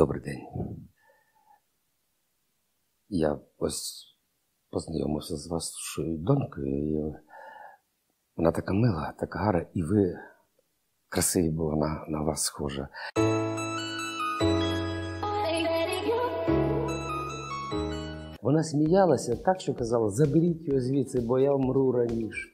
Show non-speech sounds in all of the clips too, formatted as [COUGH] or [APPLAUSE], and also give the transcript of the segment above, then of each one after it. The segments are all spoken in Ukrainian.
Добрий день. Я ось познайомився з вашою донькою, і вона така мила, така гарна, і ви красиві, бо вона на вас схожа. Вона сміялася так, що казала, заберіть його звідси, бо я вмру раніше.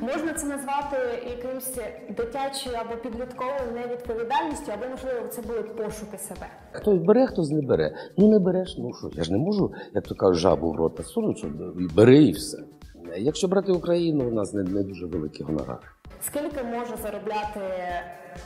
Можна це назвати якимось дитячою або підлітковою невідповідальністю, або можливо це були пошуки себе. Хтось бере, хтось не бере. Ну не береш, ну що, я ж не можу, як то кажуть, жабу в сунуть, що бери і все. Якщо брати Україну, у нас не, не дуже великий гонорар. Скільки може заробляти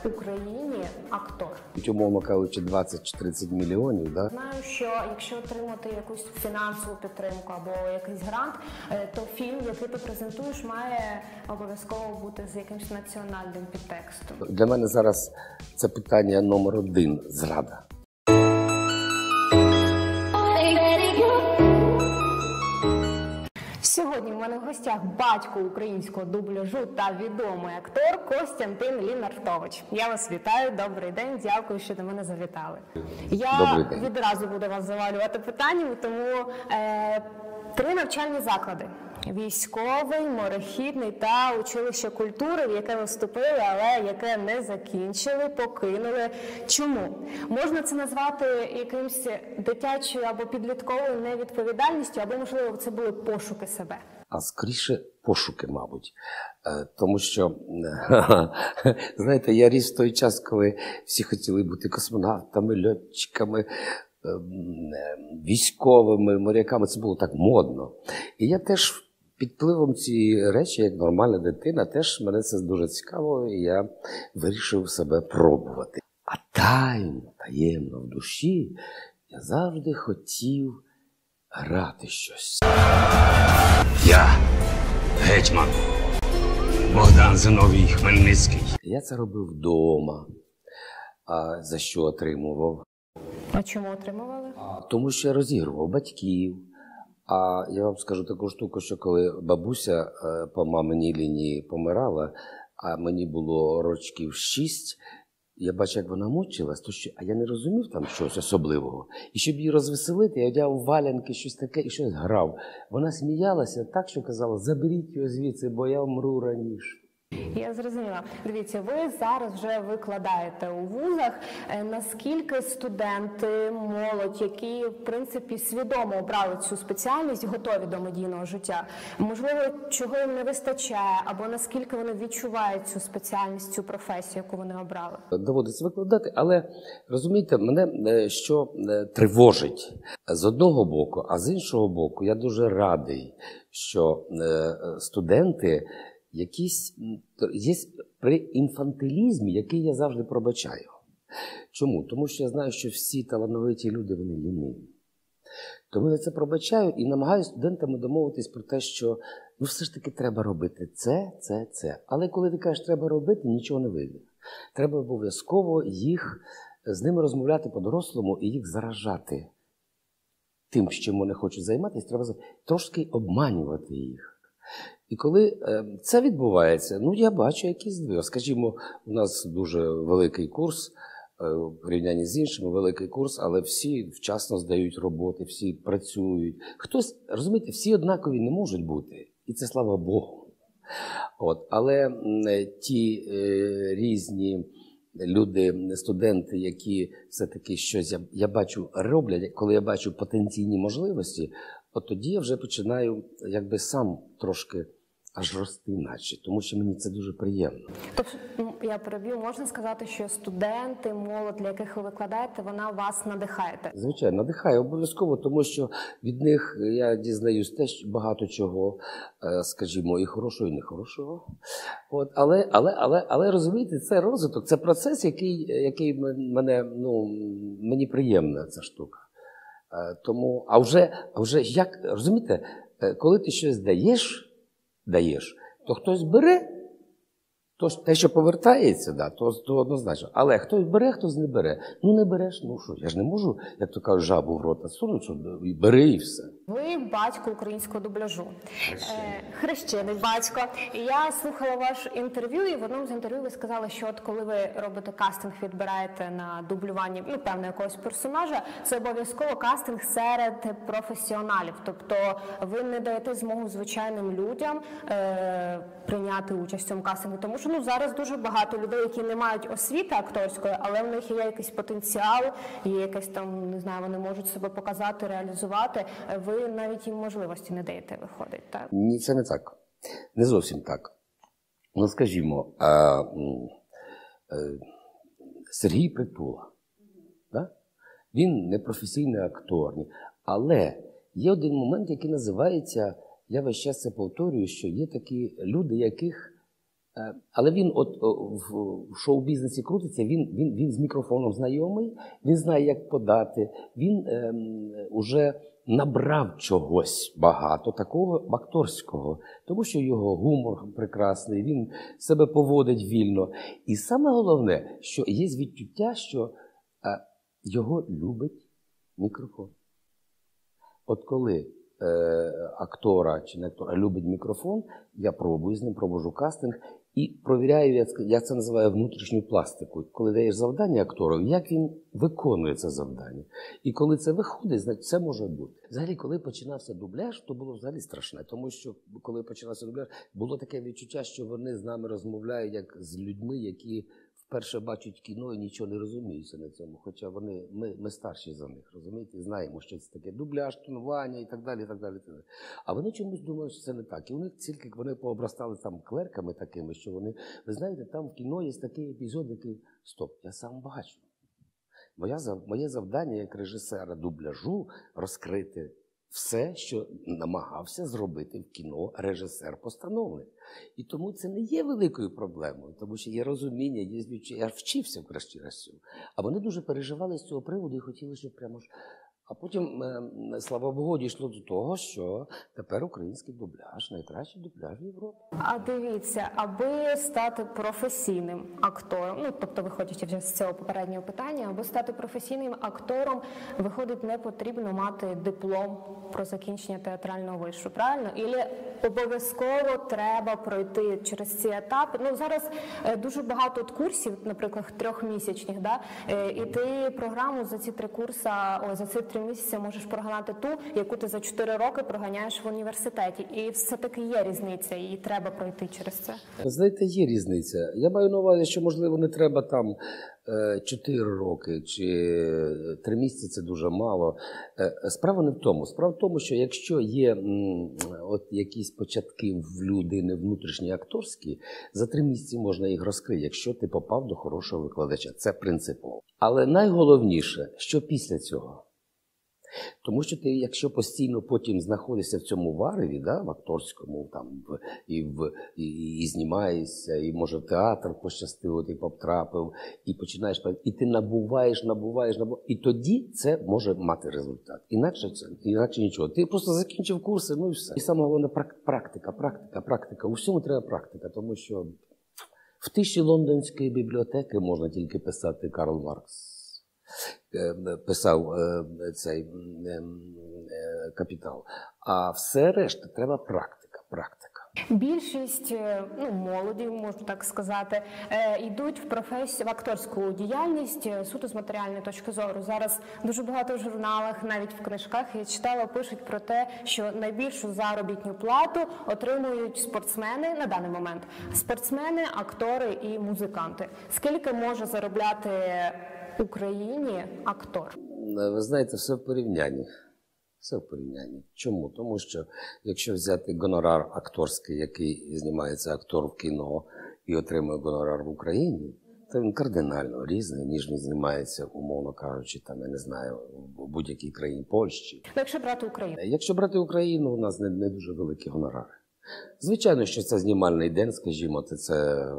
в Україні актор? Умовно кажучи, 20 чи 30 мільйонів, да? Знаю, що якщо отримати якусь фінансову підтримку або якийсь грант, е, то фільм, який ти презентуєш, має обов'язково бути з якимось національним підтекстом. Для мене зараз це питання номер один зрада. Сьогодні в мене в гостях батько українського дубляжу та відомий актор Костянтин Лінартович. Я вас вітаю, добрий день. Дякую, що до мене завітали. Я відразу буду вас завалювати питаннями, тому е, три навчальні заклади: військовий, морехідний та училище культури, в яке ви вступили, але яке не закінчили, покинули. Чому можна це назвати якимось дитячою або підлітковою невідповідальністю, або можливо це були пошуки себе? А скоріше пошуки, мабуть. Е, Тому що, [LAUGHS] знаєте, я ріс той час, коли всі хотіли бути космонавтами, льотчиками, ем, е, військовими, моряками. Це було так модно. І я теж під впливом цієї речі, як нормальна дитина, теж мене це дуже цікаво, і я вирішив себе пробувати. А тайно, таємно в душі я завжди хотів грати щось. Я гетьман Богдан Зиновій Хмельницький. Я це робив вдома. А за що отримував? А чому отримували? Тому що я розігрував батьків. А я вам скажу таку штуку, що коли бабуся е, по маминій лінії помирала, а мені було рочків шість, я бачив, як вона мучилась, то що, а я не розумів там щось особливого. І щоб її розвеселити, я одягав валянки, щось таке і щось грав. Вона сміялася так, що казала: заберіть його звідси, бо я вмру раніше. Я зрозуміла. Дивіться, ви зараз вже викладаєте у вузах. Е, Наскільки студенти, молодь, які в принципі свідомо обрали цю спеціальність, готові до медійного життя? Можливо, чого їм не вистачає, або наскільки вони відчувають цю спеціальність, цю професію, яку вони обрали? доводиться викладати, але розумієте, мене е, що е, тривожить з одного боку, а з іншого боку, я дуже радий, що студенти якісь є при інфантилізмі, який я завжди пробачаю. Чому? Тому що я знаю, що всі талановиті люди вони ліниві. Тому я це пробачаю і намагаюся студентами домовитись про те, що ну все ж таки треба робити це, це, це. Але коли ти кажеш, треба робити, нічого не вийде. Треба обов'язково їх з ними розмовляти по-дорослому і їх заражати тим, чим вони хочуть займатися, треба трошки обманювати їх. І коли е, це відбувається, ну я бачу якийсь здвиг. Скажімо, у нас дуже великий курс е, в порівнянні з іншими, великий курс, але всі вчасно здають роботи, всі працюють. Хтось, розумієте, всі однакові не можуть бути, і це слава Богу. От, але е, ті е, різні люди, студенти, які все-таки щось я, я бачу роблять, коли я бачу потенційні можливості, от тоді я вже починаю якби сам трошки аж рости, наче, тому що мені це дуже приємно. Тобто, я переб'ю, можна сказати, що студенти, молодь, для яких ви викладаєте, вона вас надихає. Звичайно, надихає обов'язково, тому що від них я дізнаюсь теж багато чого, е, скажімо, і хорошого, і нехорошого. От, але, але, але, але розумієте, це розвиток, це процес, який, який мене, ну, мені приємна ця штука. Е, Тому, а вже, а вже як розумієте, е, коли ти щось даєш, даєш, то хтось бере, То ж те, що повертається, да, то, то однозначно. Але хтось бере, хтось не бере. Ну не береш, ну що, я ж не можу, як то кажуть, жабу в рота сунуть, що і бери і все. Ви батько українського дубляжу. Е, Хрещений батько. Я слухала ваше інтерв'ю, і в одному з інтерв'ю ви сказали, що от коли ви робите кастинг, відбираєте на дублюванні ну, певно, якогось персонажа, це обов'язково кастинг серед професіоналів. Тобто ви не даєте змогу звичайним людям е, прийняти участь в цьому кастингу. Тому що ну зараз дуже багато людей, які не мають освіти акторської, але в них є якийсь потенціал, є якесь там, не знаю, вони можуть себе показати, реалізувати. Ви навіть їм можливості не даєте, виходить. Так Ні, це не так. Не зовсім так. Ну, скажімо, а, м, е, Сергій Притула. Да? Він не професійний актор, але є один момент, який називається, я весь час це повторюю, що є такі люди, яких. Е, Але він от в шоу-бізнесі крутиться, він, він, він з мікрофоном знайомий, він знає, як подати, він ем, уже набрав чогось багато такого акторського, тому що його гумор прекрасний, він себе поводить вільно. І саме головне, що є відчуття, що е, його любить мікрофон. От коли е, актора чи не актора любить мікрофон, я пробую з ним, провожу кастинг і це- я це називаю внутрішню пластику. Коли даєш завдання актору, як він виконує це завдання. І коли це виходить, значить це може бути. Взагалі, коли починався дубляж, то було взагалі страшне, тому що коли починався дубляж, було таке відчуття, що вони з нами розмовляють як з людьми, які вперше бачать кіно і нічого не розуміються на цьому. Хоча вони, ми, ми старші за них, розумієте, знаємо, що це таке дубляж, тонування і так далі. і так далі. А вони чомусь думають, що це не так. І у них тільки вони пообрастали там клерками такими, що вони, ви знаєте, там в кіно є такий епізод, який стоп, я сам бачу. Моє завдання як режисера дубляжу розкрити все, що намагався зробити в кіно режисер-постановник. І тому це не є великою проблемою, тому що є розуміння, є звідчуття. Я вчився в кращі разів. А вони дуже переживали з цього приводу і хотіли, щоб прямо ж. А потім, е, слава Богу, дійшло до того, що тепер український дубляж найкращий дубляж в Європі. А дивіться, аби стати професійним актором, ну тобто, виходячи вже з цього попереднього питання, аби стати професійним актором, виходить, не потрібно мати диплом про закінчення театрального вишу, правильно? Ілі обов'язково треба пройти через ці етапи. Ну зараз е, дуже багато от курсів, наприклад, трьохмісячних, да? Е, і ти програму за ці три курси, ой, за ці три місяці можеш прогнати ту, яку ти за чотири роки проганяєш в університеті. І все таки є різниця, і треба пройти через це. Знаєте, є різниця. Я маю на увазі, що можливо не треба там 4 роки чи 3 місяці це дуже мало. Е, Справа не в тому. Справа в тому, що якщо є от якісь початки в людини внутрішні акторські, за 3 місяці можна їх розкрити, якщо ти попав до хорошого викладача. Це принципово. Але найголовніше, що після цього. Тому що ти, якщо постійно потім знаходишся в цьому вареві, да, в акторському, там в і в і, і, знімаєшся, і може в театр пощастило, ти потрапив, і починаєш і ти набуваєш, набуваєш, набуваєш, і тоді це може мати результат. Інакше це інакше нічого. Ти просто закінчив курси, ну і все. І саме головне практика, практика, практика. У всьому треба практика, тому що в тиші лондонської бібліотеки можна тільки писати Карл Маркс. Е, Писав е, цей е, капітал. А все решта треба практика. Практика. Більшість е, ну, молоді, можна так сказати, е, йдуть в професію в акторську діяльність суто з матеріальної точки зору. Зараз дуже багато в журналах, навіть в книжках я читала, пишуть про те, що найбільшу заробітну плату отримують спортсмени на даний момент. Спортсмени, актори і музиканти. Скільки може заробляти Україні актор? Ви знаєте, все в порівнянні. Все в порівнянні. Чому? Тому що якщо взяти гонорар акторський, який знімається актор в кіно і отримує гонорар в Україні, то він кардинально різний, ніж він знімається, умовно кажучи, там, я не знаю, в будь-якій країні Польщі. Ну, якщо брати Україну. Якщо брати Україну, у нас не, не дуже великі гонорари. Звичайно, що це знімальний день, скажімо, це, це е,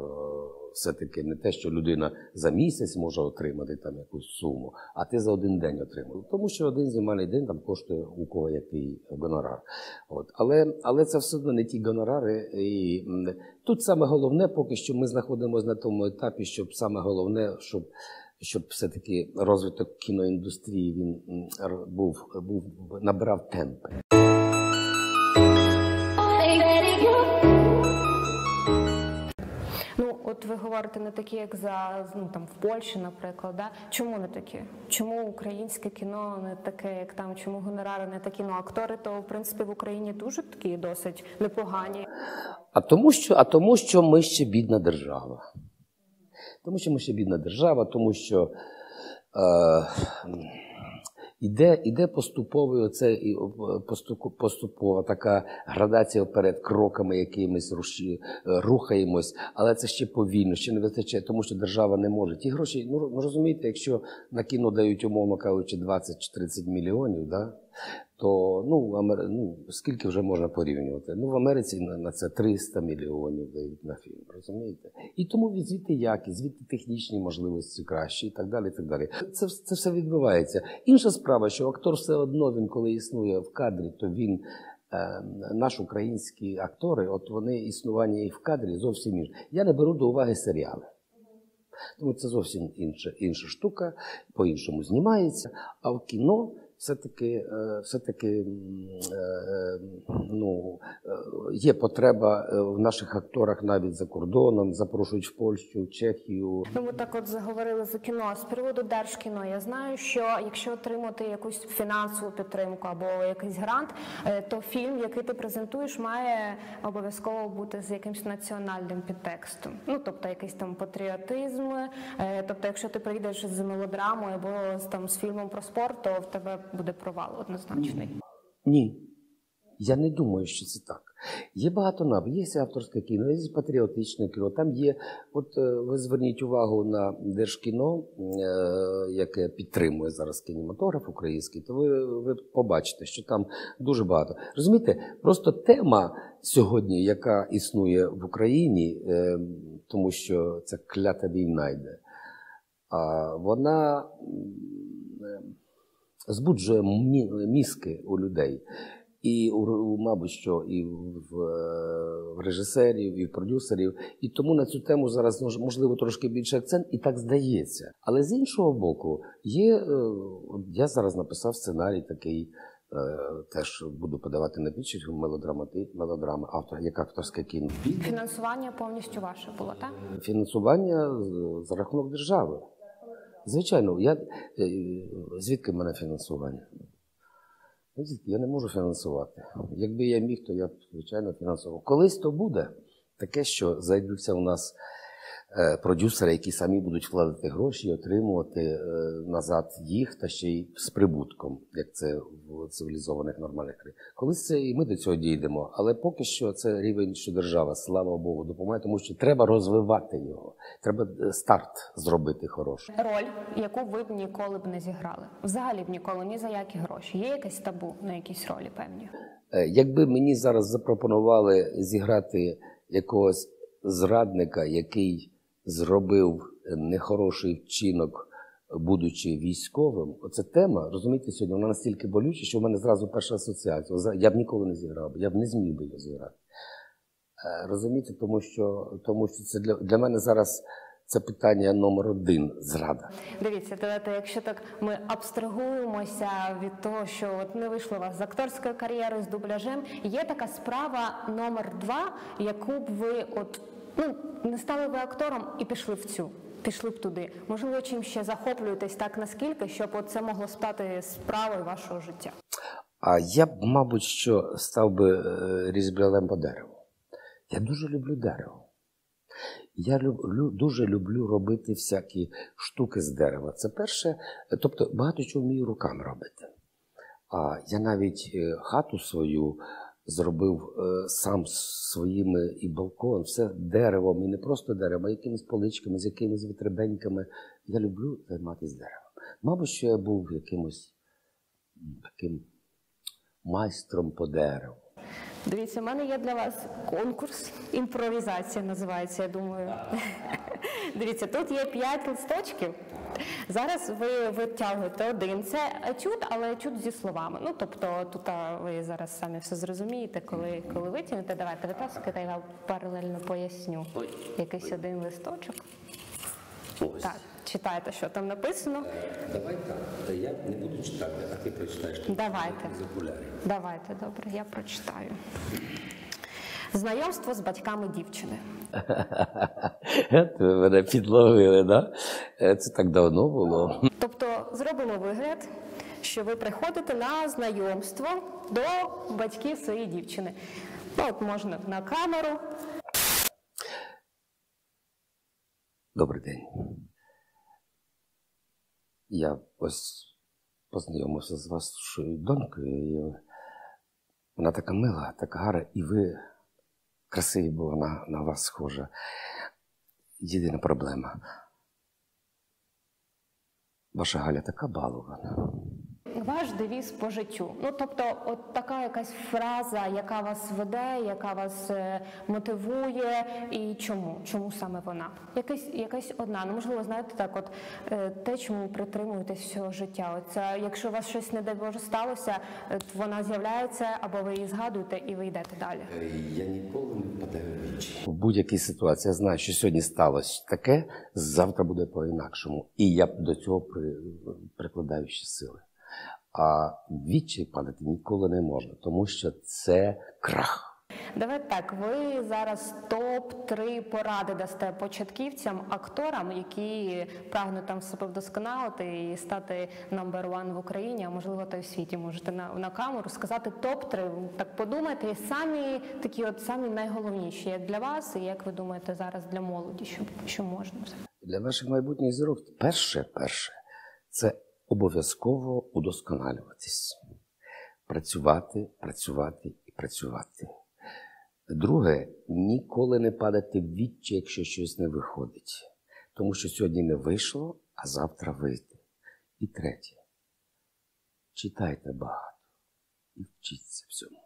все-таки не те, що людина за місяць може отримати там якусь суму, а ти за один день отримав. Тому що один знімальний день там коштує у кого який гонорар. От. Але, але це все одно не ті гонорари. І тут саме головне, поки що ми знаходимося на тому етапі, щоб саме головне, щоб. Щоб все-таки розвиток кіноіндустрії він був, був набрав темпи. От ви говорите не такі, як за ну там в Польщі, наприклад. Да? Чому не такі? Чому українське кіно не таке, як там? Чому гонорари не такі? Ну актори то в принципі в Україні дуже такі досить непогані. А тому, що, а тому, що ми ще бідна держава. Тому що ми ще бідна держава, тому що е, іде, іде поступово оце, поступова така градація вперед кроками якимись е, рухаємось, але це ще повільно, ще не вистачає, тому що держава не може. Ті гроші, ну розумієте, якщо на кіно дають, умовно кажучи, 20 чи 30 мільйонів, да, то ну, Амер... ну, скільки вже можна порівнювати? Ну, в Америці на, на це 300 мільйонів дають на фільм, розумієте? І тому звідти якість, звідти технічні можливості кращі і так далі. І так далі. Це, це все відбувається. Інша справа, що актор все одно, він коли існує в кадрі, то він. е, Наші українські актори, от вони існування і в кадрі зовсім інше. Я не беру до уваги серіали. Тому це зовсім інша, інша штука, по-іншому знімається. А в кіно все-таки, е, все-таки е, ну, е, є потреба в наших акторах навіть за кордоном, запрошують в Польщу, в Чехію. Ну, ми так от заговорили за кіно. З приводу держкіно я знаю, що якщо отримати якусь фінансову підтримку або якийсь грант, то фільм, який ти презентуєш, має обов'язково бути з якимось національним підтекстом. Ну тобто якийсь там патріотизм. Тобто, якщо ти прийдеш з мелодрамою або з там з фільмом про спорт, то в тебе буде провал однозначний. Ні. Я не думаю, що це так. Є багато нав. Є авторське кіно, є патріотичне кіно. Там є, от е, ви зверніть увагу на держкіно, е, яке підтримує зараз кінематограф український, то ви, ви побачите, що там дуже багато. Розумієте, просто тема сьогодні, яка існує в Україні, е, тому що ця клята війна йде, вона. Збуджує мі- мізки у людей. І мабуть, що і в, режисерів, і в продюсерів. І тому на цю тему зараз мож- можливо трошки більше акцент, і так здається. Але з іншого боку, є. е, Я зараз написав сценарій такий. е, Теж буду подавати на пічі мелодрамати, мелодрами, автор, як авторське кіно. Фінансування повністю ваше було, так? Фінансування за рахунок держави. Звичайно, я, е, звідки в мене фінансування? Ну? Я не можу фінансувати. Якби я міг, то я б, звичайно, фінансував. Колись то буде таке, що зайдуться у нас продюсери, які самі будуть вкладати гроші і отримувати е, назад їх та ще й з прибутком, як це в цивілізованих нормальних країнах. Колись це і ми до цього дійдемо, але поки що це рівень, що держава, слава Богу, допомагає, тому що треба розвивати його. Треба е, старт зробити хороший. Роль, яку ви б ніколи б не зіграли. Взагалі б ніколи ні за які гроші. Є якесь табу на якісь ролі певні? Е, Якби мені зараз запропонували зіграти якогось зрадника, який зробив нехороший вчинок, будучи військовим, оце тема, розумієте, сьогодні вона настільки болюча, що в мене зразу перша асоціація. Я б ніколи не зіграв, я б не зміг би його зіграти. Е, Розумієте, тому що, тому що це для, для мене зараз це питання номер один зрада. Дивіться, давайте, якщо так ми абстрагуємося від того, що от не вийшло у вас з акторської кар'єри, з дубляжем. Є така справа номер два, яку б ви от ну не стали ви актором і пішли в цю. Пішли б туди. Можливо, чим ще захоплюєтесь так наскільки, щоб це могло стати справою вашого життя. А я б, мабуть, що став би е, різьблярем по дереву. Я дуже люблю дерево. Я люблю, дуже люблю робити всякі штуки з дерева. Це перше, тобто багато чого вмію руками робити. А я навіть е, хату свою зробив е, сам своїми і балкон, все деревом, і не просто деревом, а якимись поличками, з якимись витребеньками. Я люблю займатися деревом. Мабуть, що я був якимось таким майстром по дереву. Дивіться, у мене є для вас конкурс. Імпровізація називається, я думаю. Дивіться, тут є 5 листочків. Зараз ви витягуєте один. Це етюд, але етюд зі словами. Ну тобто, тут ви зараз самі все зрозумієте, коли, коли витягнете. Давайте витаскайте, я вам паралельно поясню. Якийсь один листочок. Ось. Так, читайте, що там написано. Давай так. Я не буду читати, а ти прочитаєш. Давайте. Давайте, добре, я прочитаю. Знайомство з батьками дівчини. Мене підловили, да? Е, Це так давно було. Тобто зробимо вигляд, що ви приходите на знайомство до батьків своєї дівчини. Ну, от можна на камеру. Добрий день. Я ось познайомився з вашою донькою. І вона така мила, така гарна, і ви красиві, бо вона на вас схожа. Єдина проблема. Ваша Галя така балована. Ваш девіз по життю. Ну тобто, от така якась фраза, яка вас веде, яка вас е, мотивує, і чому? Чому саме вона? Якась якась одна. Ну можливо, знаєте, так, от е, те, чому притримуєтесь всього життя. Оце, якщо у вас щось не дай Боже сталося, е, вона з'являється, або ви її згадуєте, і ви йдете далі. Я ніколи не впадаю в вічі. В будь-якій ситуації я знаю, що сьогодні сталося таке, завтра буде по-інакшому. І я до цього при, прикладаю ще сили. А відчай падати ніколи не можна, тому що це крах. Давайте так, ви зараз топ 3 поради дасте початківцям, акторам, які прагнуть там себе вдосконалити і стати number one в Україні, а можливо та й в світі. Можете на, на камеру сказати топ 3 Так подумайте, і самі такі, от самі найголовніші, як для вас, і як ви думаєте зараз для молоді, що, що можна Для наших майбутніх зірок перше, перше це обов'язково удосконалюватись, працювати, працювати і працювати. Друге, ніколи не падати в відчай, якщо щось не виходить. Тому що сьогодні не вийшло, а завтра вийде. І третє. Читайте багато і вчіться всьому.